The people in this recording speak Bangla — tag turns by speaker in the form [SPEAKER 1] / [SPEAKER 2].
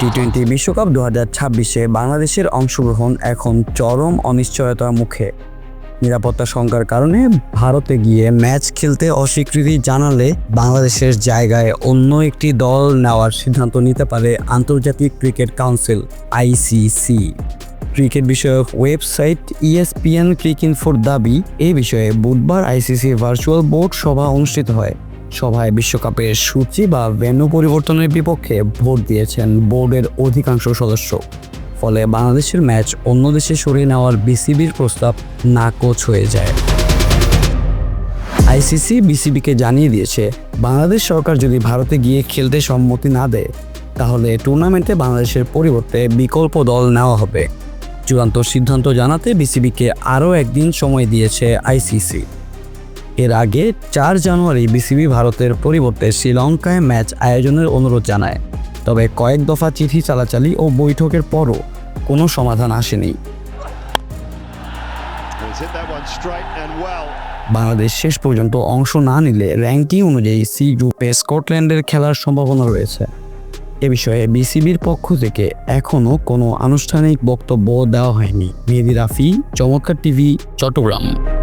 [SPEAKER 1] টি টোয়েন্টি বিশ্বকাপ দু হাজার ছাব্বিশে বাংলাদেশের অংশগ্রহণ এখন চরম অনিশ্চয়তার মুখে। নিরাপত্তা শঙ্কার কারণে ভারতে গিয়ে ম্যাচ খেলতে অস্বীকৃতি জানালে বাংলাদেশের জায়গায় অন্য একটি দল নেওয়ার সিদ্ধান্ত নিতে পারে আন্তর্জাতিক ক্রিকেট কাউন্সিল আইসিসি ক্রিকেট বিষয়ক ওয়েবসাইট E ইএসপিএন ক্রিক ফোর দাবি, এ বিষয়ে বুধবার আইসিসি ভার্চুয়াল বোর্ড সভা অনুষ্ঠিত হয়। সভায় বিশ্বকাপের সূচি বা ভেন্যু পরিবর্তনের বিপক্ষে ভোট দিয়েছেন বোর্ডের অধিকাংশ সদস্য। ফলে বাংলাদেশের ম্যাচ অন্য দেশে সরিয়ে নেওয়ার বিসিবির প্রস্তাব নাকচ হয়ে যায়। আইসিসি বিসিবিকে জানিয়ে দিয়েছে, বাংলাদেশ সরকার যদি ভারতে গিয়ে খেলতে সম্মতি না দেয়, তাহলে টুর্নামেন্টে বাংলাদেশের পরিবর্তে বিকল্প দল নেওয়া হবে। চূড়ান্ত সিদ্ধান্ত জানাতে বিসিবিকে আরও একদিন সময় দিয়েছে আইসিসি। এর আগে চার জানুয়ারি বিসিবি ভারতের পরিবর্তে শ্রীলঙ্কায় ম্যাচ আয়োজনের অনুরোধ জানায়। তবে কয়েক দফা চিঠি চালাচালি ও বৈঠকের পরও কোনো সমাধান আসেনি. বাংলাদেশ শেষ পর্যন্ত অংশ না নিলে র্যাঙ্কিং অনুযায়ী সি গ্রুপে স্কটল্যান্ডের খেলার সম্ভাবনা রয়েছে। এ বিষয়ে বিসিবির পক্ষ থেকে এখনও কোনো আনুষ্ঠানিক বক্তব্য দেওয়া হয়নি। মেহেদি রাফি চমৎকার টিভি চট্টগ্রাম।